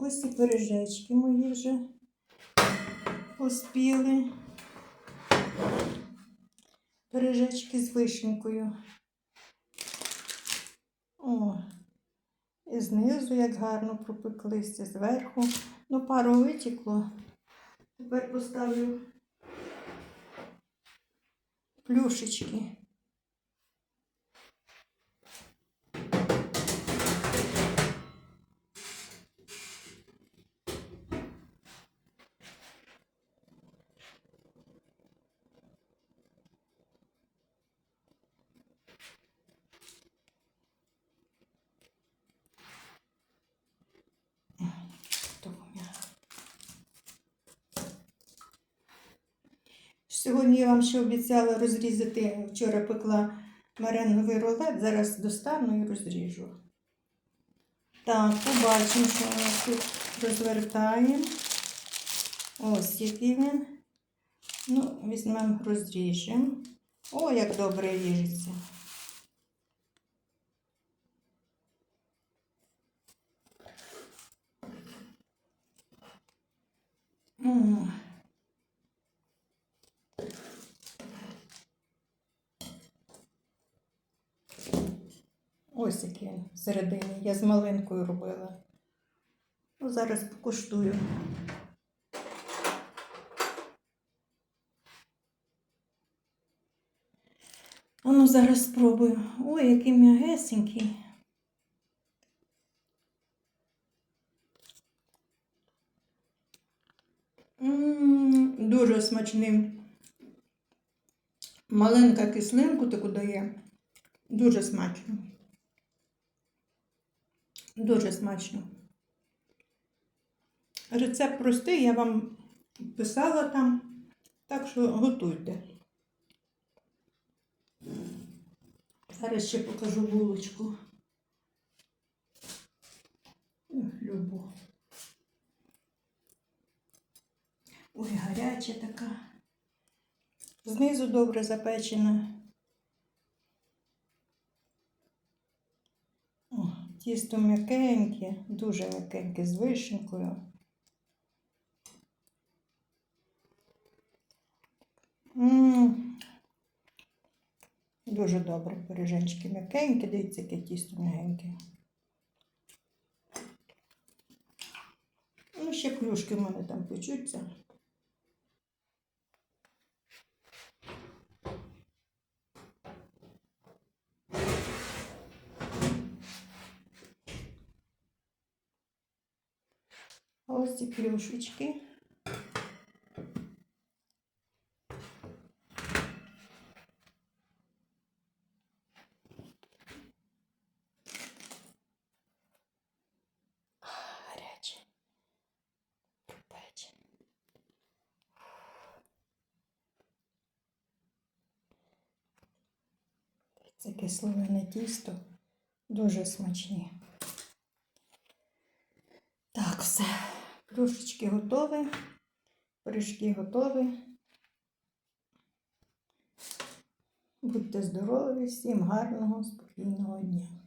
Ось і пиріжечки мої вже поспіли. Пиріжечки з вишенькою. О, і знизу як гарно пропеклися, зверху. Ну, пару витекло. Тепер поставлю плюшечки. То у мене. Сьогодні я вам ще обіцяла розрізати, вчора пекла меренговий рулет, зараз достану і розріжу. Так, побачимо, що у нас тут розвертаємо. Ось який він. Ну, візьмемо, розріжемо. О, як добре ріжеться. М. Ось він всередині. Я з малинкою робила. Ну, зараз покуштую. Ну зараз спробую. Ой, який м'ягесенький. Дуже смачний. Маленька кислинку таку дає. Дуже смачно. Дуже смачно. Рецепт простий, я вам писала там, так що готуйте. Зараз ще покажу булочку. Любу. Ой, гаряча така. Знизу добре запечена. О, тісто м'якеньке, дуже м'якеньке з вишенькою. Дуже добре пиріжечки м'якенькі, дивіться, яке тісто м'ягеньке. Ну, ще плюшки в мене там печуться. А ось ці плюшечки. Гаряче. Пропече. Це кисловине тісто. Дуже смачні. Так, все. Плюшечки готові. Пиріжки готові. Будьте здорові, всім гарного, спокійного дня.